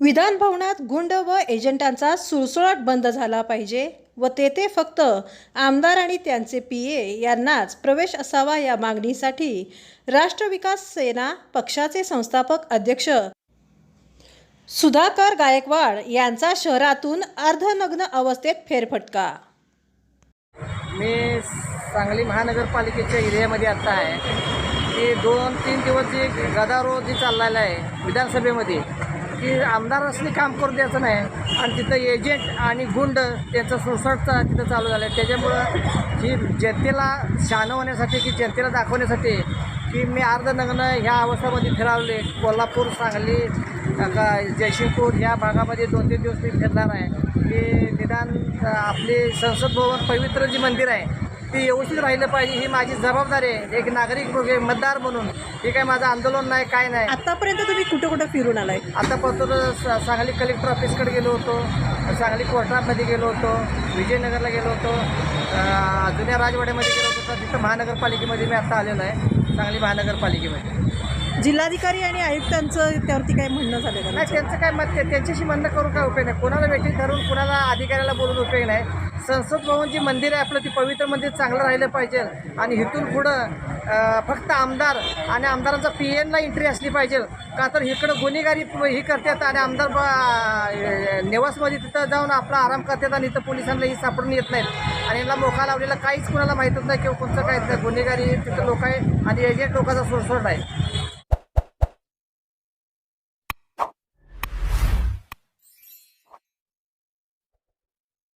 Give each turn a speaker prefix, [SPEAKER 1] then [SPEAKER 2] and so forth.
[SPEAKER 1] विधान भवनात गुंड व एजंटांचा सुळसुळाट बंद झाला पाहिजे व तेथे फक्त आमदार आणि त्यांचे पी ए यांनाच प्रवेश असावा या मागणीसाठी राष्ट्र विकास सेना पक्षाचे संस्थापक अध्यक्ष सुधाकर गायकवाड यांचा शहरातून अर्धनग्न अवस्थेत फेरफटका.
[SPEAKER 2] मी सांगली महानगरपालिकेच्या एरियामध्ये आता आहे. की दोन तीन दिवस जे गदारोळ जे चाललेला आहे विधानसभेमध्ये की आमदार आमदारांनी काम करू द्यायचं नाही. आणि तिथं एजंट आणि गुंड त्यांचं सुसटचा तिथं चालू झालं आहे त्याच्यामुळं ही जनतेला शहाणं होण्यासाठी की जनतेला दाखवण्यासाठी की मी अर्धनग्न ह्या अवस्थामध्ये फिरावले. कोल्हापूर सांगली का जयसिंगपूर ह्या भागामध्ये दोन तीन दिवस मी फिरणार आहे. की निदान आपले संसद भवन पवित्र जे मंदिर आहे ते व्यवस्थित राहिलं पाहिजे ही माझी जबाबदारी आहे. एक नागरिक मतदार म्हणून. हे काय माझं आंदोलन नाही काय नाही.
[SPEAKER 1] आतापर्यंत तुम्ही कुठं कुठं फिरून आलाय?
[SPEAKER 2] आतापर्यंत स- सांगली कलेक्टर ऑफिसकडे गेलो होतो. सांगली कोर्टामध्ये गेलो होतो. विजयनगरला गेलो होतो. अ, जुन्या राजवाड्यामध्ये गेलो होतो. तर तिथं महानगरपालिकेमध्ये मी आता आलेलो आहे. सांगली महानगरपालिकेमध्ये.
[SPEAKER 1] जिल्हाधिकारी आणि आयुक्तांचं त्यावरती काय म्हणणं झालं
[SPEAKER 2] नाही त्यांचं काय मत त्यांच्याशी म्हणणं करून काय उपयोग नाही? कोणाला व्यक्ती धरून कोणाला अधिकाऱ्याला बोलून उपयोग नाही? संसद भवन जे मंदिर आहे आपलं ते पवित्र मंदिर चांगलं राहिलं पाहिजे. आणि इथून पुढं फक्त आमदार आणि आमदारांचा पी एनला एंट्री असली पाहिजे. का तर इकडं गुन्हेगारी ही करतात आणि आमदार ब- निवासमध्ये तिथं जाऊन आपला आराम करतात आणि इथं पोलिसांना ही सापडून येत नाहीत. आणि यांना मोका लावलेला काहीच कुणाला माहीतच नाही किंवा कोणतं काय नाही. गुन्हेगारी तिथं लोक आहे आणि एजंट लोकांचा सोडसोड आहे